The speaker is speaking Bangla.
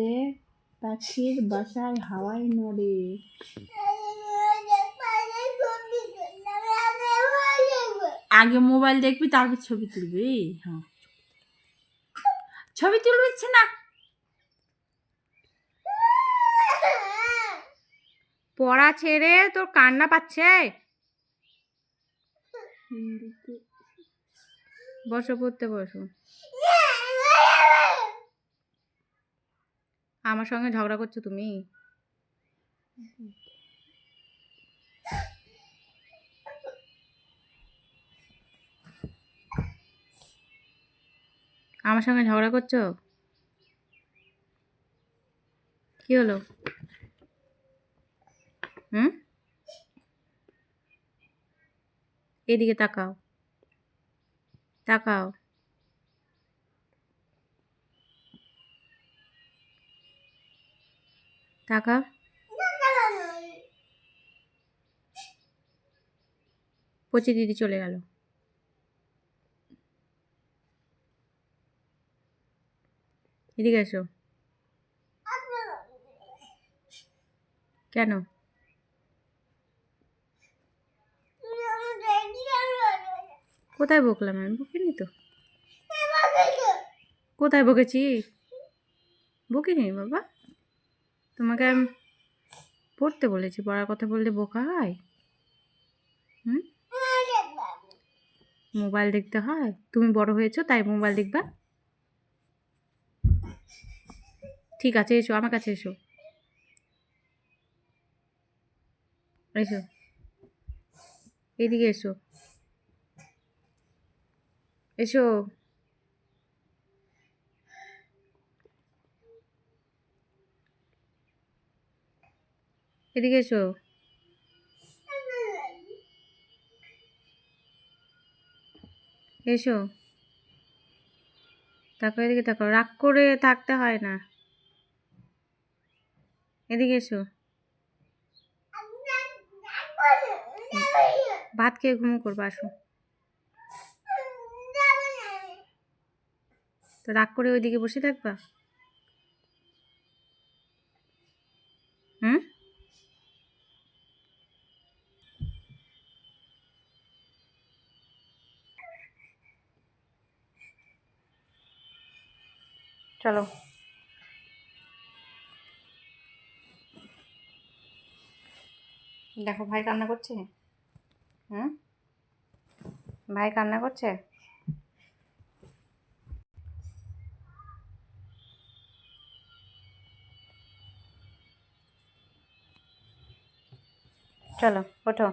রাতে পাখির বাসায় হাওয়ায় নড়ে। আগে মোবাইল দেখবি, তারপর ছবি তুলবি? হ্যাঁ। ছবি তুলবি ইচ্ছে না? পড়া ছেড়ে তোর কান্না পাচ্ছে? বসো, পড়তে বসো। আমার সঙ্গে ঝগড়া করছ তুমি? আমার সঙ্গে ঝগড়া করছ? কি হলো? হুম? এদিকে তাকাও। তাকাও। তাকা পচি দিদি চলে গেল। এদিকে এসো। কেন? কোথায় বকলাম আমি? বকিনি তো। কোথায় বকেছি? বকিনি বাবা। তোমাকে পড়তে বলেছি, পড়ার কথা বললে বোকা হয়? হুম? মোবাইল দেখতে হয়? তুমি বড় হয়েছো, তাই মোবাইল দেখবা? ঠিক আছে, এসো, আমার কাছে এসো। এসো। এদিকে এসো। এসো। এদিকে এসো। এসো। তারপর এদিকে তাকাও, রাগ করে থাকতে হয় না। এদিকে এসো। ভাত খেয়ে ঘুমো করব, আসো। তো রাগ করে ওইদিকে বসে থাকবা? চলো। দেখো ভাই কান্না করছে? হুম? ভাই কান্না করছে? চলো ওঠো।